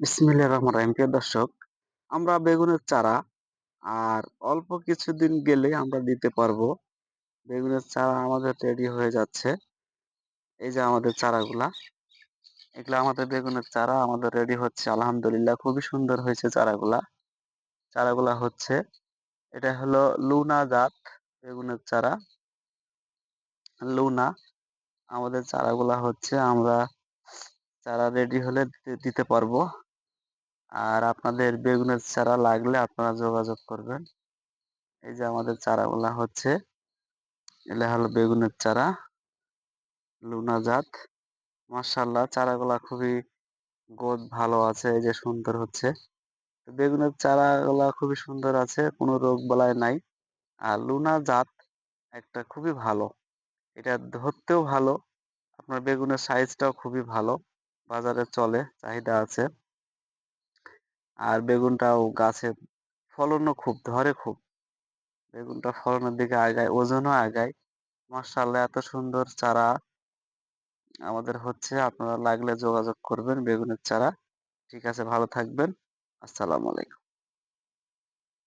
বিসমিল্লাহ রহমান রহিম। প্রিয় দর্শক, আমরা বেগুনের চারা আর অল্প কিছুদিন গেলে আমরা দিতে পারব। বেগুনের চারা আমাদের রেডি হয়ে যাচ্ছে। এই যে আমাদের চারাগুলা, এগুলো আমাদের বেগুনের চারা আমাদের রেডি হচ্ছে। আলহামদুলিল্লাহ, খুবই সুন্দর হয়েছে চারাগুলা। চারাগুলা হচ্ছে, এটা হলো লুনা জাত বেগুনের চারা। লুনা, আমাদের চারাগুলা হচ্ছে আমরা চারা রেডি হলে দিতে পারব। আর আপনাদের বেগুনের চারা লাগলে আপনারা যোগাযোগ করবেন। এই যে আমাদের চারাগুলা হচ্ছে, এগুলা হলো বেগুনের চারা, লুনা জাত। মার্শাল্লাহ চারাগুলা খুবই গোদ ভালো আছে, এই যে সুন্দর হচ্ছে। বেগুনের চারাগুলা খুবই সুন্দর আছে, কোনো রোগ বালাই নাই। আর লুনা জাত একটা খুবই ভালো, এটা ধরতেও ভালো। আপনার বেগুনের সাইজটাও খুবই ভালো, বাজারে চলে, চাহিদা আছে। আর বেগুনটাও গাছে ফলনও খুব, ধরে খুব। বেগুনটা ফলনের দিকে আগায়, ওজনও আগায়। মার্শাল্লাহ এত সুন্দর চারা আমাদের হচ্ছে। আপনারা লাগলে যোগাযোগ করবেন বেগুনের চারা। ঠিক আছে, ভালো থাকবেন। আসসালামু আলাইকুম।